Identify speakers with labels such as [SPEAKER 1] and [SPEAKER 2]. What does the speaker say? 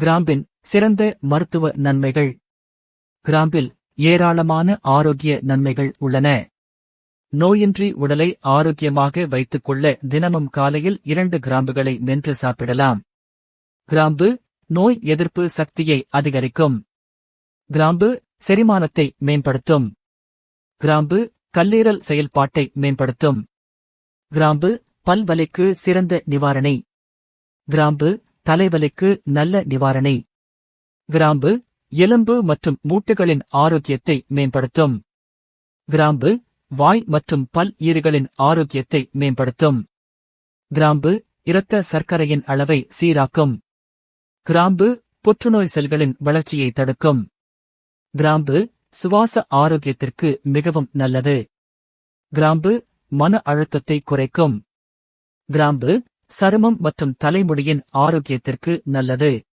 [SPEAKER 1] கிராம்பின் சிறந்த மருத்துவ நன்மைகள். கிராம்பில் ஏராளமான ஆரோக்கிய நன்மைகள் உள்ளன. நோயின்றி உடலை ஆரோக்கியமாக வைத்துக் கொள்ள தினமும் காலையில் இரண்டு கிராம்புகளை மென்று சாப்பிடலாம். கிராம்பு நோய் எதிர்ப்பு சக்தியை அதிகரிக்கும். கிராம்பு செரிமானத்தை மேம்படுத்தும். கிராம்பு கல்லீரல் செயல்பாட்டை மேம்படுத்தும். கிராம்பு பல்வலைக்கு சிறந்த நிவாரணை. கிராம்பு தலைவலிக்கு நல்ல நிவாரணை. கிராம்பு எலும்பு மற்றும் மூட்டுகளின் ஆரோக்கியத்தை மேம்படுத்தும். கிராம்பு வாய் மற்றும் பல் ஈறுகளின் ஆரோக்கியத்தை மேம்படுத்தும். கிராம்பு இரத்த சர்க்கரையின் அளவை சீராக்கும். கிராம்பு புற்றுநோய் செல்களின் வளர்ச்சியை தடுக்கும். கிராம்பு சுவாச ஆரோக்கியத்திற்கு மிகவும் நல்லது. கிராம்பு மன அழுத்தத்தை குறைக்கும். கிராம்பு சருமம் மற்றும் தலைமுடியின் ஆரோக்கியத்திற்கு நல்லது.